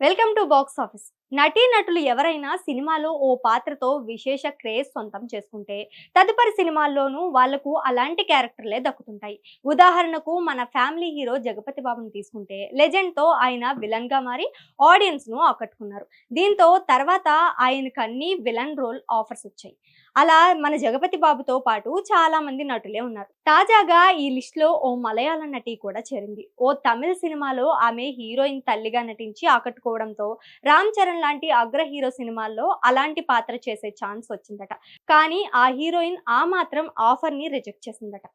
Welcome to box office నటీ నటులు ఎవరైనా సినిమాలో ఓ పాత్రతో విశేష క్రేజ్ సొంతం చేసుకుంటే తదుపరి సినిమాల్లోనూ వాళ్ళకు అలాంటి క్యారెక్టర్లే దక్కుతుంటాయి. ఉదాహరణకు మన ఫ్యామిలీ హీరో జగపతి బాబుని తీసుకుంటే లెజెండ్తో ఆయన విలన్గా మారి ఆడియన్స్ను ఆకట్టుకున్నారు. దీంతో తర్వాత ఆయనకు అన్ని విలన్ రోల్ ఆఫర్స్ వచ్చాయి. అలా మన జగపతి బాబుతో పాటు చాలా మంది నటులే ఉన్నారు. తాజాగా ఈ లిస్ట్లో ఓ మలయాళ నటి కూడా చేరింది. ఓ తమిళ సినిమాలో ఆమె హీరోయిన్ తల్లిగా నటించి ఆకట్టుకోవడంతో రామ్ చరణ్ లాంటి అగ్ర హీరో సినిమాల్లో అలాంటి పాత్ర చేసే ఛాన్స్ వచ్చిందట. కానీ ఆ హీరోయిన్ ఆ మాత్రం ఆఫర్ని రిజెక్ట్ చేసిందట.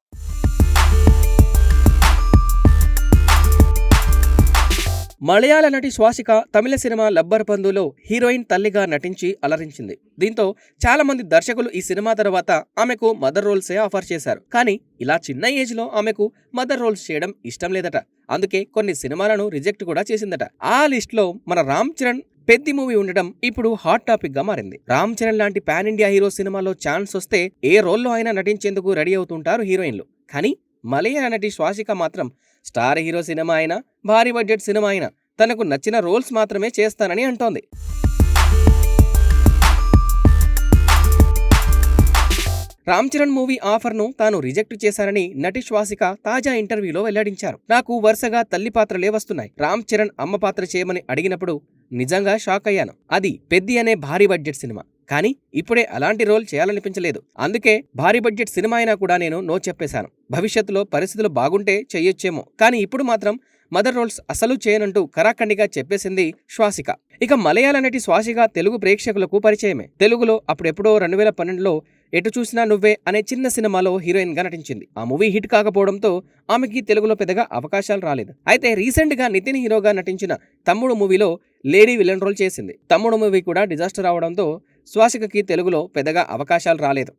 మలయాళ నటి శ్వాసిక తమిళ సినిమా లబ్బర్ పందులో హీరోయిన్ తల్లిగా నటించి అలరించింది. దీంతో చాలా మంది దర్శకులు ఈ సినిమా తర్వాత ఆమెకు మదర్ రోల్సే ఆఫర్ చేశారు. కానీ ఇలా చిన్న ఏజ్లో ఆమెకు మదర్ రోల్స్ చేయడం ఇష్టం లేదట. అందుకే కొన్ని సినిమాలను రిజెక్ట్ కూడా చేసిందట. ఆ లిస్ట్లో మన రామ్ చరణ్ పెద్ది మూవీ ఉండడం ఇప్పుడు హాట్ టాపిక్గా మారింది. రామ్ చరణ్ లాంటి పాన్ ఇండియా హీరో సినిమాలో ఛాన్స్ వస్తే ఏ రోల్లో అయినా నటించేందుకు రెడీ అవుతుంటారు హీరోయిన్లు. కానీ మలయాళ నటి శ్వాసిక మాత్రం స్టార్ హీరో సినిమా అయినా భారీ బడ్జెట్ సినిమా అయినా తనకు నచ్చిన రోల్స్ మాత్రమే చేస్తానని అంటోంది. రామ్ చరణ్ మూవీ ఆఫర్ను తాను రిజెక్ట్ చేశానని నటి శ్వాసిక తాజా ఇంటర్వ్యూలో వెల్లడించారు. నాకు వరుసగా తల్లి పాత్రలే వస్తున్నాయి. రామ్ చరణ్ అమ్మ పాత్ర చేయమని అడిగినప్పుడు నిజంగా షాక్ అయ్యాను. అది పెద్ది అనే భారీ బడ్జెట్ సినిమా. కానీ ఇప్పుడే అలాంటి రోల్ చేయాలనిపించలేదు. అందుకే భారీ బడ్జెట్ సినిమా అయినా కూడా నేను నో చెప్పేశాను. భవిష్యత్తులో పరిస్థితులు బాగుంటే చెయ్యొచ్చేమో కానీ ఇప్పుడు మాత్రం మదర్ రోల్స్ అసలు చేయనంటూ కరాఖండిగా చెప్పేసింది శ్వాసిక. ఇక మలయాళ నటి శ్వాసిక తెలుగు ప్రేక్షకులకు పరిచయమే. తెలుగులో అప్పుడెప్పుడో రెండు వేల పన్నెండులో ఎటు చూసినా నువ్వే అనే చిన్న సినిమాలో హీరోయిన్గా నటించింది. ఆ మూవీ హిట్ కాకపోవడంతో ఆమెకి తెలుగులో పెద్దగా అవకాశాలు రాలేదు. అయితే రీసెంట్గా నితిన్ హీరోగా నటించిన తమ్ముడు మూవీలో లేడీ విలన్ రోల్ చేసింది. తమ్ముడు మూవీ కూడా డిజాస్టర్ అవడంతో శ్వాసికకి తెలుగులో పెద్దగా అవకాశాలు రాలేదు.